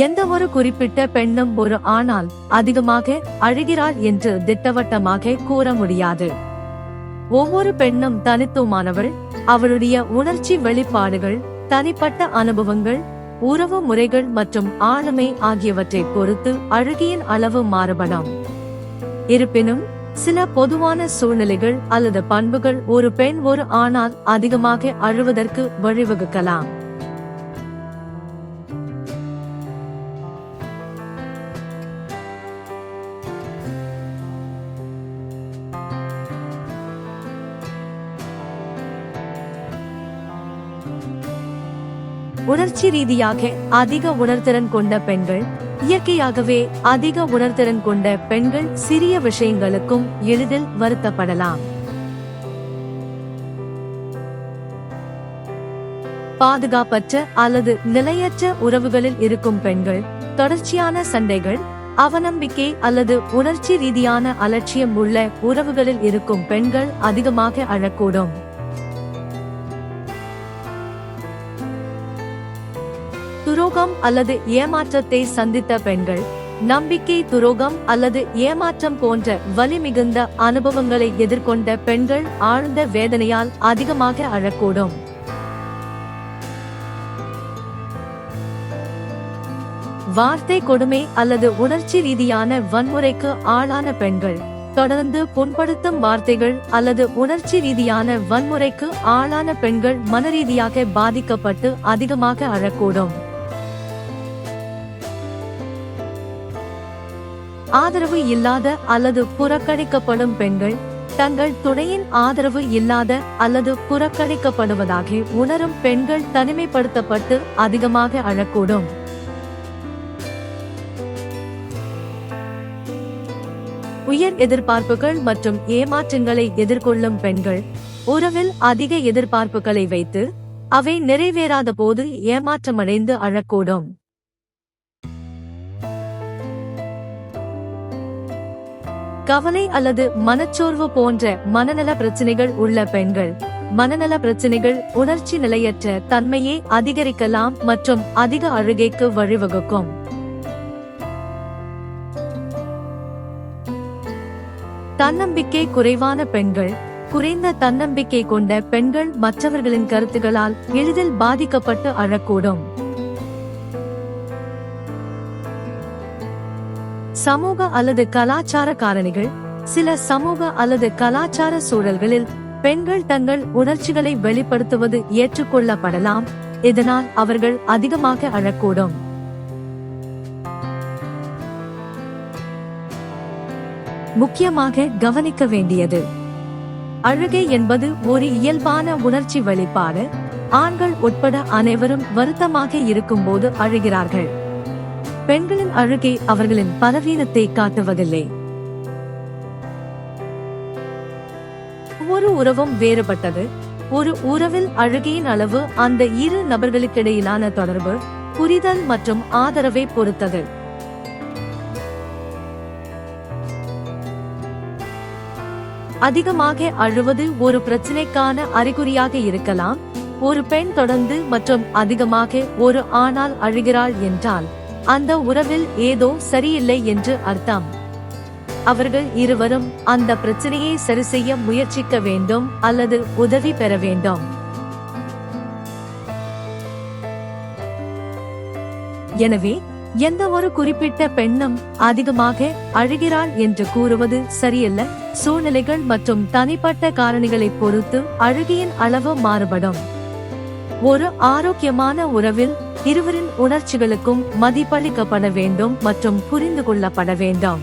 எந்த ஒரு குறிப்பிட்ட பெண்ணும் ஒரு ஆனால் அதிகமாக அழுகிறாள் என்று திட்டவட்டமாக கூற முடியாது. ஒவ்வொரு பெண்ணும் தனித்துவமானவள் அவளுடைய உணர்ச்சி வெளிப்பாடுகள் தனிப்பட்ட அனுபவங்கள் உறவு முறைகள் மற்றும் ஆளுமை ஆகியவற்றை பொறுத்து அழுகியின் அளவு மாறுபடும். இருப்பினும் சில பொதுவான சூழ்நிலைகள் அல்லது பண்புகள் ஒரு பெண் ஒரு ஆணால் அதிகமாக அழுவதற்கு வழிவகுக்கலாம். உணர்ச்சி ரீதியாக அதிக உணர்திறன் கொண்ட பெண்கள் இயற்கையாகவே அதிக உணர்திறன் கொண்ட பெண்கள் சிறிய விஷயங்களுக்கும் எளிதில் வருத்தப்படலாம். பாதுகாப்பற்ற அல்லது நிலையற்ற உறவுகளில் இருக்கும் பெண்கள் தொடர்ச்சியான சண்டைகள் அவநம்பிக்கை அல்லது உணர்ச்சி ரீதியான அலட்சியம் உள்ள உறவுகளில் இருக்கும் பெண்கள் அதிகமாக அழக்கூடும். துரோகம் அல்லது ஏமாற்றத்தை சந்தித்த பெண்கள். நம்பிக்கை துரோகம் அல்லது ஏமாற்றம் போன்ற வலி மிகுந்த அனுபவங்களை எதிர்கொண்ட பெண்கள் ஆழ்ந்த வேதனையால் அதிகமாக அழக்கூடும். வார்த்தை கொடுமை அல்லது உணர்ச்சி ரீதியான வன்முறைக்கு ஆளான பெண்கள். தொடர்ந்து புண்படுத்தும் வார்த்தைகள் அல்லது உணர்ச்சி ரீதியான வன்முறைக்கு ஆளான பெண்கள் மனரீதியாக பாதிக்கப்பட்டு அதிகமாக அழக்கூடும். ஆதரவு இல்லாத அல்லது புறக்கணிக்கப்படும் பெண்கள் தங்கள் துணையின் ஆதரவு இல்லாத அல்லது புறக்கணிக்கப்படுவதாக உணரும் பெண்கள் தனிமைப்படுத்தப்பட்டு அதிகமாக அழக்கூடும். உயர் எதிர்பார்ப்புகள் மற்றும் ஏமாற்றங்களை எதிர்கொள்ளும் பெண்கள் உறவில் அதிக எதிர்பார்ப்புகளை வைத்து அவை நிறைவேறாத போது ஏமாற்றமடைந்து அழக்கூடும். கவலை அல்லது மனச்சோர்வு போன்ற மனநல பிரச்சனைகள் உள்ள பெண்கள். மனநல பிரச்சனைகள் உணர்ச்சி நிலையற்ற தன்மையை அதிகரிக்கலாம் மற்றும் அதிக அழுகைக்கு வழிவகுக்கும். தன்னம்பிக்கை குறைவான பெண்கள். குறைந்த தன்னம்பிக்கை கொண்ட பெண்கள் மற்றவர்களின் கருத்துகளால் எளிதில் பாதிக்கப்பட்டு அழக்கூடும். சமூக அல்லது கலாச்சார காரணிகள் சில சமூக அல்லது கலாச்சார சூழல்களில் பெண்கள் தங்கள் உணர்ச்சிகளை வெளிப்படுத்துவது ஏற்றுக்கொள்ளப்படலாம் இதனால் அவர்கள் அதிகமாக அழக்கூடும். முக்கியமாக கவனிக்க வேண்டியது அழுகை என்பது ஒரு இயல்பான உணர்ச்சி வெளிப்பாடு ஆண்கள் உட்பட அனைவரும் வருத்தமாக இருக்கும்போது அழுகிறார்கள். பெண்களின் அழுகை அவர்களின் பலவீனத்தை காட்டுவதில்லை. ஒவ்வொரு உறவும் வேறுபட்டது. ஒரு உறவில் அழுகையின் அளவு அந்த இரு நபர்களுக்கிடையிலான தொடர்பு புரிதல் மற்றும் ஆதரவை பொறுத்தது. அதிகமாக அழுவது ஒரு பிரச்சனைக்கான அறிகுறியாக இருக்கலாம். ஒரு பெண் தொடர்ந்து மற்றும் அதிகமாக ஒரு ஆணால் அழுகிறாள் என்றால் அந்த உறவில் ஏதோ சரியில்லை என்று அர்த்தம். அவர்கள் இருவரும் அந்த பிரச்சனையை சரி செய்ய முயற்சிக்க வேண்டும் அல்லது உதவி பெற வேண்டும். எனவே எந்த ஒரு குறிப்பிட்ட பெண்ணும் அதிகமாக அழுகிறாள் என்று கூறுவது சரியல்ல சூழ்நிலைகள் மற்றும் தனிப்பட்ட காரணிகளை பொறுத்து அழுகியின் அளவு மாறுபடும். ஒரு ஆரோக்கியமான உறவில் இருவரின் உணர்ச்சிகளுக்கும் மதிப்பளிக்கப்பட வேண்டும் மற்றும் புரிந்து கொள்ளப்பட வேண்டும்.